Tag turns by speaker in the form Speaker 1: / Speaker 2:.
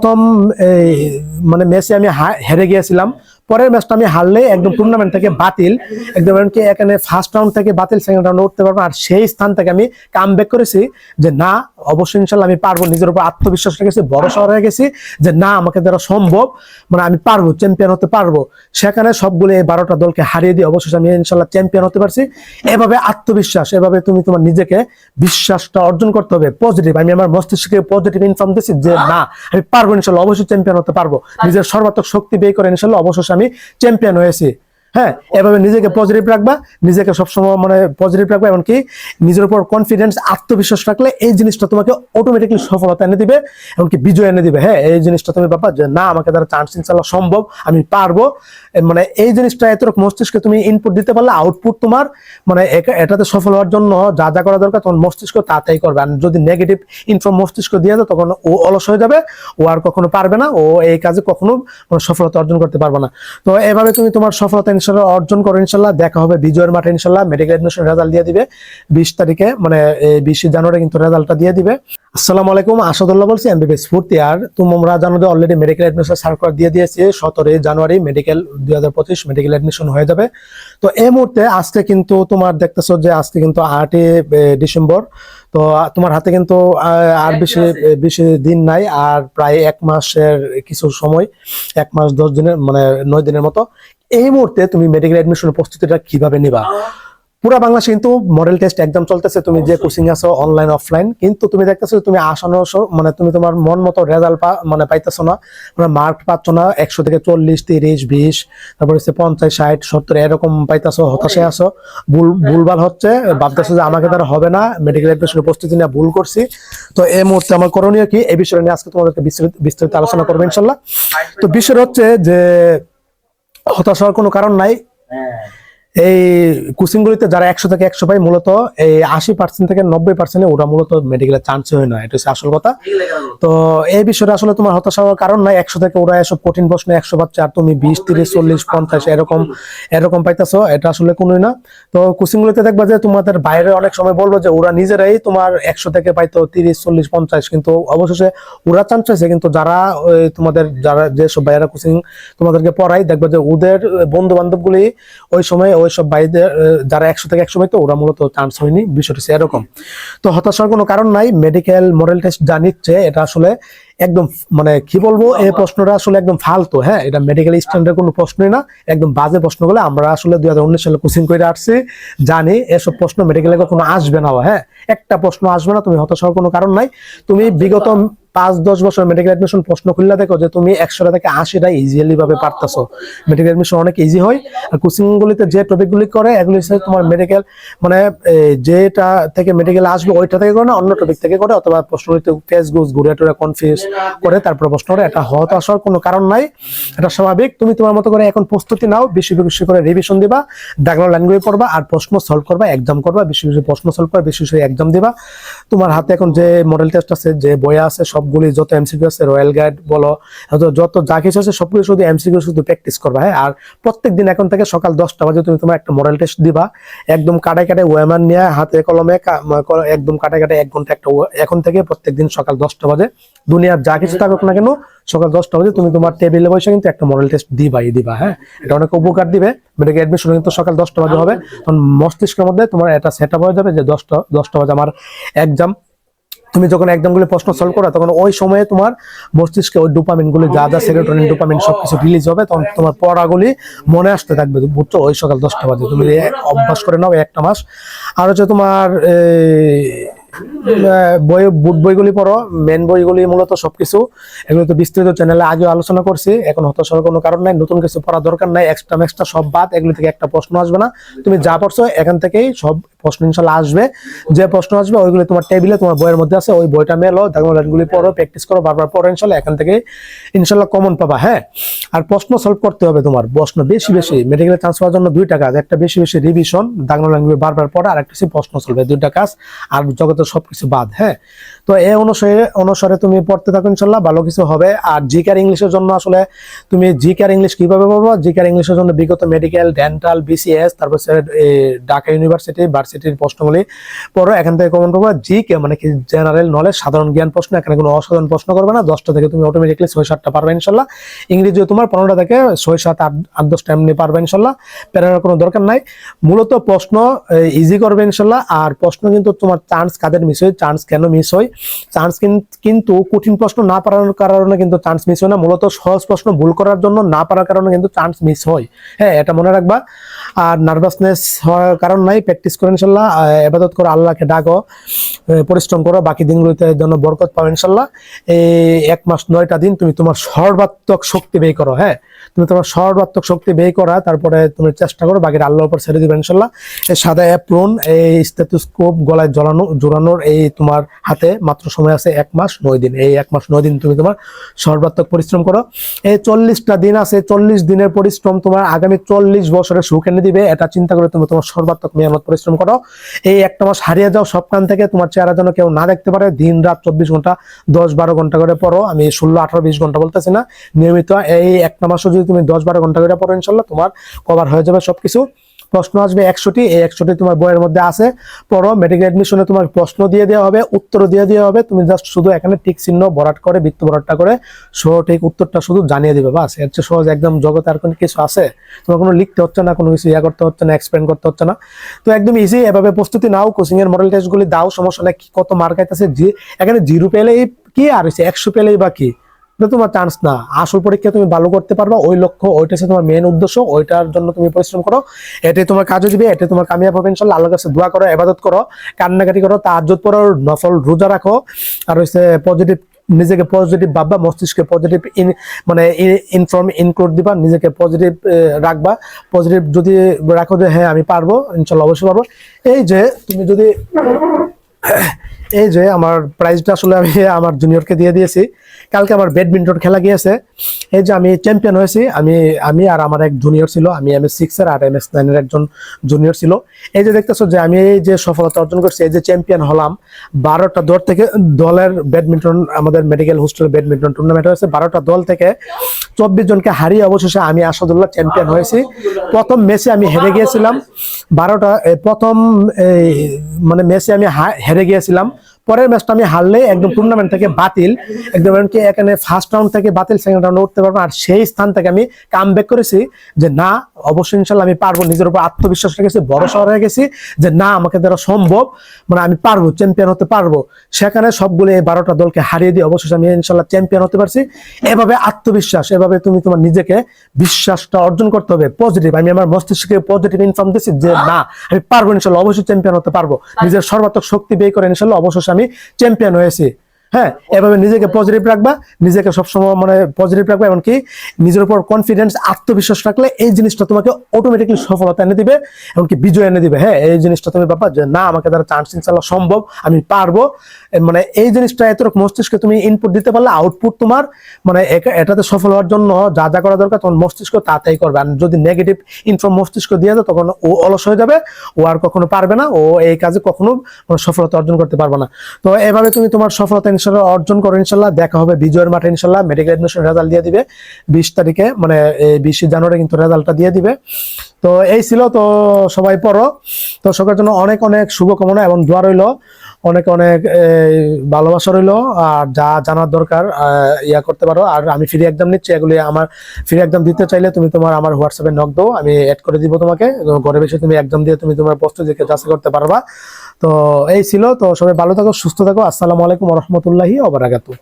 Speaker 1: প্রথম এই মানে ম্যাচে আমি হেরে গিয়েছিলাম। পরের ম্যাচটা আমি হারলে একদম টুর্নামেন্ট থেকে বাতিল একদম এমনকি এখানে ফার্স্ট রাউন্ড থেকে বাতিল সেকেন্ড রাউন্ডে উঠতে পারব আর সেই স্থান থেকে আমি কাম ব্যাক করেছি যে না অবশ্যই ইনশাল্লাহ আমি পারব নিজের উপর আত্মবিশ্বাস রেখেছি ভরসা হয়ে গেছি যে না আমাকে দ্বারা সম্ভব। মানে আমি পারব চ্যাম্পিয়ন হতে পারব। সেখানে সবগুলো এই বারোটা দলকে হারিয়ে দিয়ে অবশ্যই আমি ইনশাল্লাহ চ্যাম্পিয়ন হতে পারছি। এভাবে আত্মবিশ্বাস এভাবে তুমি তোমার নিজেকে বিশ্বাসটা অর্জন করতে হবে পজিটিভ আমি আমার মস্তিষ্ককে পজিটিভ ইনফর্ম দিচ্ছি যে না আমি পারব ইনশাল্লাহ অবশ্যই চ্যাম্পিয়ন হতে পারব। নিজের সর্বাত্মক শক্তি ব্যয় করে ইনশাল্লাহ অবশ্যই আমি চ্যাম্পিয়ন হয়েছি। হ্যাঁ এভাবে নিজেকে পজিটিভ রাখবা নিজেকে সবসময় মানে পজিটিভ রাখবা এমনকি নিজের উপর কনফিডেন্স আত্মবিশ্বাস রাখলে এই জিনিসটা তোমাকে অটোমেটিকলি সফলতা এনে দিবে এমনকি বিজয় এনে দিবে। হ্যাঁ এই জিনিসটা তুমি বাবা যে না আমাকে দ্বারা চান্স ইনশাল্লাহ সম্ভব আমি পারব। মানে এই জিনিসটা এতটুকু মস্তিষ্কে তুমি ইনপুট দিতে পারলে আউটপুট তোমার মানে এটাতে সফল হওয়ার জন্য যা যা করা দরকার তখন মস্তিষ্ক তাড়াতাড়ি করবে। আর যদি নেগেটিভ ইনফর্ম মস্তিষ্ক দিয়ে দেয় তখন ও অলস হয়ে যাবে ও আর কখনো পারবে না ও এই কাজে কখনো মানে সফলতা অর্জন করতে পারবে না। তো এভাবে তুমি তোমার সফলতা ইনশাল্লাহ অর্জন করো ইনশাল্লাহ। দেখা হবে বিজয়ের মাঠে ইনশাল্লাহ। মেডিকেল এডমিশন রেজাল্ট দিয়ে দিবে। বিশ তারিখে মানে বিশে জানুয়ারি কিন্তু রেজাল্টটা দিয়ে দিবে। আসসালামু আলাইকুম আসাদুল্লাহ বলছি এমবিবিএস ফুর্তি আর তোমরা জানো যে অলরেডি মেডিকেল এডমিশন সার্কুলার দিয়ে দিয়েছে। সতেরোই জানুয়ারি মেডিকেল দুই হাজার পঁচিশ মেডিকেল এডমিশন হয়ে যাবে। তো এই মুহূর্তে আজকে কিন্তু তোমার দেখতেছো যে আজকে কিন্তু আটই ডিসেম্বর। তো তোমার হাতে কিন্তু আর বেশি বেশি দিন নাই আর প্রায় এক মাসের কিছু সময় এক মাস দশ দিনের মানে নয় দিনের মতো। এই মুহূর্তে তুমি মেডিকেল এডমিশনের প্রস্তুতিটা কীভাবে নিবা? পুরো বাংলাদেশে কিন্তু মডেল টেস্ট একদম চলতেছে তুমি যে কোচিং আছো অনলাইন অফলাইন কিন্তু তুমি দেখতেছো তুমি আসানো মানে তুমি তোমার মন মতো রেজাল্ট পা মানে পাইতেছো না মানে মার্ক পাচ্ছ না একশো থেকে চল্লিশ তিরিশ বিশ তারপর হচ্ছে পঞ্চাশ ষাট সত্তর এরকম পাইতেছো হতাশে আছো। ভুল ভুলভাল হচ্ছে ভাবতেছো যে আমাকে দ্বারা হবে না মেডিকেল এডমিশনের প্রস্তুতি নিয়ে ভুল করছি। তো এই মুহূর্তে আমার করণীয় কি? এই বিষয় নিয়ে আজকে তোমাদেরকে বিস্তারিত বিস্তারিত আলোচনা করব ইনশাল্লাহ। তো বিষয় হচ্ছে যে হতাশ হওয়ার কোনো কারণ নাই। এই কোচিং গুলিতে যারা একশো থেকে একশো পাই মূলত এই আশি পার্সেন্ট থেকে নব্বই পার্সেন্ট ওরা মূলত মেডিকেলের চান্স হয় না। এটা হচ্ছে আসল কথা। তো এই বিষয়টা আসলে তোমার হতাশ হওয়ার কারণ নাই। একশো থেকে ওরা এসব কঠিন প্রশ্ন একশো পাচ্ছে আর তুমি বিশ, তিরিশ, চল্লিশ, পঞ্চাশ এরকম এরকম পাইতেছো, এটা আসলে কোনোই না। তো কোচিং গুলিতে দেখবা যে তোমাদের বাইরে অনেক সময় বলব যে ওরা নিজেরাই তোমার একশো থেকে পাইতো তিরিশ, চল্লিশ, পঞ্চাশ, কিন্তু অবশেষে ওরা চান্স হয়েছে কিন্তু যারা ওই তোমাদের, যারা যেসব বাইরা কোচিং তোমাদেরকে পড়াই দেখবে যে ওদের বন্ধু বান্ধব গুলি ওই সময় ওই সব বাইদের যারা একশো থেকে একশো পাইতো ওরা মূলত চান্স হয়নি বিষয়টা হচ্ছে এরকম। তো হতাশার কোনো কারণ নাই মেডিকেল মডেল টেস্ট যা নিচ্ছে এটা আসলে একদম মানে কি বলব এই প্রশ্নটা আসলে একদম ফালতু হ্যাঁ? এটা মেডিকেল স্ট্যান্ডার্ড কোনো প্রশ্নই না একদম বাজে প্রশ্ন প্রশ্নগুলো আমরা আসলে দুই হাজার উনিশ সালে কোচিং করে আসছি জানি এসব প্রশ্ন মেডিকেলে কখনো আসবে না হ্যাঁ? একটা প্রশ্ন আসবে না তুমি হতাশ হওয়ার কোনো কারণ নাই। তুমি বিগত পাঁচ দশ বছর মেডিকেল এডমিশন প্রশ্ন খুললে দেখো যে তুমি একশোটা থেকে আশিটা ইজিলি ভাবে পারতেছো। মেডিকেল এডমিশন অনেক ইজি হয়। আর কোচিং গুলিতে যে টপিক গুলি করে এগুলি হচ্ছে তোমার মেডিকেল মানে যেটা থেকে মেডিকেল আসবে ওইটা থেকে করে না অন্য টপিক থেকে করে অথবা প্রশ্নগুলিতে ফেস গুজ ঘুরে টুরে কনফিউজ করে তারপর প্রশ্ন করে এটা হতাশ আসার কোনো কারণ নাই। এটা স্বাভাবিক। তুমি তোমার মতো করে এখন প্রস্তুতি নাও বেশি বেশি করে রিভিশন দিবা ডাকলা ল্যাঙ্গুয়েজ পড়বা আর প্রশ্ন সলভ করবা এক্সাম করবা বেশি বেশি প্রশ্ন সলভ করবা বেশি বেশি এক্সাম দিবা। তোমার হাতে এখন যে মডেল টেস্ট আছে যে বই আছে সবগুলি যত এমসিকিউ আছে রয়্যাল গাইড বলো যত- যা কিছু আছে, সবগুলো শুধু এমসিকিউ শুধু প্র্যাকটিস করবা হ্যাঁ? আর প্রত্যেক দিন এখন থেকে সকাল দশটা বাজে তুমি তোমার একটা মডেল টেস্ট দিবা। একদম কাটায় কাটায় ওয়েমান নিয়ে হাতে কলমে একদম কাটায় কাটায় এক ঘণ্টা একটা এখন থেকে প্রত্যেক দিন সকাল দশটা বাজে। দুনিয়ার যা কিছু থাকুক না কেন, সকাল দশটা বাজে তুমি তোমার টেবিলে বসে কিন্তু একটা মডেল টেস্ট দিবাই দিবা হ্যাঁ? এটা অনেক উপকার দিবে। মেডিকেল এডমিশন কিন্তু সকাল দশটা বাজে হবে। তখন মস্তিষ্কের মধ্যে তোমার এটা সেট হয়ে যাবে যে দশটা দশটা বাজে। আমার এক্সাম তুমি যখন একদমগুলো প্রশ্ন সলভ করো, তখন ওই সময়ে তোমার মস্তিষ্কে ওই ডোপামিন গুলি যা যা সেরোটোনিন ডোপামিন সবকিছু রিলিজ হবে, তখন তোমার পড়াগুলি মনে আসতে থাকবে। বুঝছ? ওই সকাল দশটা বাজে। তুমি অভ্যাস করে নাও একটা মাস। আর হচ্ছে তোমার বই বুট বইগুলি পড়ো। মেন বইগুলি মূলত সবকিছু। এগুলো তো বিস্তৃত চ্যানেলে আগে আলোচনা করছি। এখন হতাশ হওয়ার কোনো কারণ নাই। নতুন কিছু পড়ার দরকার নাই। এক্সট্রা এক্সট্রা সব বাদ। এগুলি থেকে একটা প্রশ্ন আসবে না। তুমি যা পড়ছো, এখান থেকেই সব প্রশ্ন ইনশাল্লাহ আসবে। যে প্রশ্ন আসবে, ওইগুলো তোমার টেবিলে তোমার বইয়ের মধ্যে আছে, ওই বইটা মেলো গুলি পড়ো প্র্যাকটিস করো, বারবার পড়ো, ইনশাল্লাহ এখান থেকে ইনশাল্লাহ কমন পাবা হ্যাঁ? আর প্রশ্ন সলভ করতে হবে তোমার, প্রশ্ন বেশি বেশি। মেডিকেলে চান্স পাওয়ার জন্য দুইটা কাজ একটা বেশি বেশি রিভিশন ল্যাঙ্গুয়েজ বারবার পড়া, আর একটা প্রশ্ন সলভ দুইটা কাজ, আর জগতের সবকিছু বাদ হ্যাঁ? তো এই অনুসারে অনুসারে তুমি পড়তে থাকো ইনশাল্লাহ ভালো কিছু হবে। আর জি জিকার ইংলিশের জন্য আসলে তুমি জি জিকার ইংলিশ কীভাবে পড়ব? জি জিকার ইংলিশের জন্য বিগত মেডিকেল ডেন্টাল বিসিএস তারপর ঢাকা ইউনিভার্সিটি ভার্সিটির প্রশ্নগুলি পড়ো। এখান থেকে কমেন্ট করব জিকে মানে কি? জেনারেল নলেজ সাধারণ জ্ঞান প্রশ্ন, এখানে কোনো অসাধারণ প্রশ্ন করবে না। দশটা থেকে তুমি অটোমেটিকলি ছয় সাতটা পারবে ইনশাল্লাহ ইংরেজিও তোমার পনেরোটা থেকে ছয় সাত আট আট, দশটা এমনি পারবে ইনশাল্লাহ প্যারানোর কোনো দরকার নাই। মূলত প্রশ্ন ইজি করবে ইনশাল্লাহ আর প্রশ্ন কিন্তু তোমার চান্স কাদের মিস হয় চান্স কেন মিস হয়? চান্স কিন্তু কঠিন প্রশ্ন না পারার কারণে কিন্তু চান্স মিস হয় না। মূলত সহজ প্রশ্ন ভুল করার জন্য না পারার কারণে কিন্তু চান্স মিস হয়। হ্যাঁ এটা মনে রাখবা। আর নার্ভাসনেস হওয়ার কারণ নাই প্র্যাকটিস করে ইনশাল্লাহ এবাদত করো, আল্লাহকে ডাকো পরিশ্রম করো, বাকি দিনগুলোতে যেন বরকত পাও ইনশাল্লাহ। এই এক মাস নয়টা দিন তুমি তোমার সর্বাত্মক শক্তি ব্যয় করো হ্যাঁ? তুমি তোমার সর্বাত্মক শক্তি ব্যয় করা, তারপরে তুমি চেষ্টা করো, বাকিটা আল্লাহর উপর ছেড়ে দিবে ইনশাল্লাহ। এই সাদা অ্যাপ্রন এই স্টেথোস্কোপ গলায় জ্বলানো, জোড়ানোর এই তোমার হাতে মাত্র সময় আছে এক মাস নয় দিন। এই এক মাস নয় দিন তুমি তোমার সর্বাত্মক পরিশ্রম করো। এই চল্লিশটা দিন আছে, চল্লিশ দিনের পরিশ্রম তোমার আগামী চল্লিশ বছরের সুখ এনে দিবে, এটা চিন্তা করে তুমি তোমার সর্বাত্মক মেহনত, পরিশ্রম করো। এই একটা মাস হারিয়ে যাও সবখান থেকে, তোমার চেহারা যেন কেউ না দেখতে পারে, দিন, রাত চব্বিশ ঘণ্টা, দশ, বারো ঘণ্টা করে পড়ো। আমি ষোলো, আঠারো, বিশ ঘণ্টা বলতেছি না, নিয়মিত এই একটা মাসও যদি তুমি দশ, বারো ঘণ্টা করে পড়ো, ইনশাল্লাহ তোমার কভার হয়ে যাবে সবকিছু। প্রশ্ন আসবে একশোটি, এই একশোটি তোমার বইয়ের মধ্যে আছে। পড়ো মেডিকেল অ্যাডমিশনে তোমার প্রশ্ন দিয়ে দেওয়া হবে, উত্তর দিয়ে দেওয়া হবে, তুমি জাস্ট শুধু এখানে টিক চিহ্ন, ভরাট করে, বৃত্ত ভরাটটা করে সঠিক উত্তরটা শুধু জানিয়ে দিবে, বাস। এর চেয়ে সহজ একদম জগতে আর কোনো কিছু আছে? তোমার কোনো লিখতে হচ্ছে না, কোনো কিছু ইয়া করতে হচ্ছে না এক্সপ্লেন করতে হচ্ছে না। তো একদম ইজি এভাবে প্রস্তুতি নাও কোচিং এর মডেল টেস্টগুলি দাও, সমস্যা নেই কত মার্ক জি এখানে জিরো পেলেই কি আর হচ্ছে একশো পেলেই বা কি? এটা তোমার চান্স না। আসল পরীক্ষা তুমি ভালো করতে পারবা, ওই লক্ষ্য, ওইটা তোমার মেন উদ্দেশ্য, ওইটার জন্য তুমি পরিশ্রম করো। এটাই তোমার কাজও দিবে, এটাই তোমার কামিয়াব হবে, ইনশাল্লাহ। আল্লাহর কাছে দোয়া করো এবাদত করো, কান্নাকাটি করো তাজ্জত পড়ো, নফল রোজা রাখো। আর হচ্ছে পজিটিভ নিজেকে পজিটিভ ভাববা, মস্তিষ্কে পজিটিভ ইন মানে ইনফর্ম ইনক্লুড দিবা, নিজেকে পজিটিভ রাখবা। পজিটিভ যদি রাখো যে হ্যাঁ আমি পারব, ইনশাল্লাহ অবশ্যই পারব। এই যে, তুমি যদি এই যে আমার প্রাইজটা আসলে আমি আমার জুনিয়রকে দিয়ে দিয়েছি। কালকে আমার ব্যাডমিন্টন খেলা গিয়েছে। এই যে আমি চ্যাম্পিয়ন হয়েছি। আমি আমি আর আমার এক জুনিয়র ছিল। আমি এম এস সিক্সের আর এম এস নাইনের একজন জুনিয়র ছিল। এই যে দেখতেছো যে আমি এই যে সফলতা অর্জন করছি, এই যে চ্যাম্পিয়ন হলাম। বারোটা দল থেকে দলের ব্যাডমিন্টন আমাদের মেডিকেল হোস্টেল ব্যাডমিন্টন টুর্নামেন্ট হয়েছে। বারোটা দল থেকে চব্বিশ জনকে হারিয়ে অবশেষে আমি আসাদুল্লাহ চ্যাম্পিয়ন হয়েছি। প্রথম ম্যাচে আমি হেরে গিয়েছিলাম। বারোটা প্রথম মানে ম্যাচে আমি হেরে গিয়েছিলাম। পরের ম্যাচটা আমি হারলে একদম টুর্নামেন্ট থেকে বাতিল একদম এমনকি এখানে ফার্স্ট রাউন্ড থেকে বাতিল সেকেন্ড রাউন্ডে উঠতে পারব আর সেই স্থান থেকে আমি কাম করেছি যে না অবশ্যই ইনশাল্লাহ আমি পারব নিজের উপর আত্মবিশ্বাস রেখেছি ভরসা হয়ে গেছি যে না আমাকে দ্বারা সম্ভব। মানে আমি পারব চ্যাম্পিয়ন হতে পারব। সেখানে সবগুলো এই বারোটা দলকে হারিয়ে দিয়ে অবশেষে আমি ইনশাল্লাহ চ্যাম্পিয়ন হতে পারছি। এভাবে আত্মবিশ্বাস এভাবে তুমি তোমার নিজেকে বিশ্বাসটা অর্জন করতে হবে পজিটিভ আমি আমার মস্তিষ্ককে পজিটিভ ইনফর্ম দিচ্ছি যে না আমি পারব ইনশাল্লাহ অবশ্যই চ্যাম্পিয়ন হতে পারব। নিজের সর্বাত্মক শক্তি ব্যয় করে ইনশাল্লাহ অবশেষে আমি চ্যাম্পিয়ন হয়েছি। হ্যাঁ এভাবে নিজেকে পজিটিভ রাখবা, নিজেকে সবসময় মানে পজিটিভ রাখবা, এমনকি নিজের উপর কনফিডেন্স আত্মবিশ্বাস রাখলে এই জিনিসটা তোমাকে অটোমেটিকলি সফলতা এনে দিবে, এমনকি বিজয় এনে দিবে। হ্যাঁ এই জিনিসটা তুমি বাবা যে না, আমাকে দ্বারা চান্স ইনশাল্লাহ সম্ভব, আমি পারব। মানে এই জিনিসটা এতটুকু মস্তিষ্কে তুমি ইনপুট দিতে পারলে আউটপুট তোমার মানে এটাতে সফল হওয়ার জন্য যা যা করা দরকার তখন মস্তিষ্ক তাতেই করবে। আর যদি নেগেটিভ ইনফর্ম মস্তিষ্ক দিয়ে দেয়, তখন ও অলস হয়ে যাবে, ও আর কখনো পারবে না, ও এই কাজে কখনো মানে সফলতা অর্জন করতে পারবে না। তো এভাবে তুমি তোমার সফলতা ইনশাল্লাহ অর্জন করো, ইনশাল্লাহ। দেখা হবে বিজয়ের মাঠে, ইনশাল্লাহ। মেডিকেল এডমিশন রেজাল্ট দিয়ে দিবে। বিশ তারিখে মানে বিশে জানুয়ারি কিন্তু রেজাল্টটা দিয়ে দিবে। তো এই ছিল, তো সবাই পড়ো। তো সবার জন্য অনেক অনেক শুভকামনা এবং দোয়া রইল। অনেক অনেক ভালোবাসা রইল। আর যা জানার দরকার ইয়া করতে পারো। আর আমি ফ্রি একদম নিচ্ছি, এগুলি আমার ফ্রি একদম দিতে চাইলে তুমি তোমার আমার হোয়াটসঅ্যাপে নক দাও। আমি অ্যাড করে দিব তোমাকে। ঘরে বসে তুমি একদম দিয়ে তুমি তোমার প্রস্তুতিকে যাচাই করতে পারবা। তো এই ছিল তো সবাই ভালো থাকো সুস্থ থাকো। আসসালামু আলাইকুম রহমতুল্লাহি ওবারাকাতু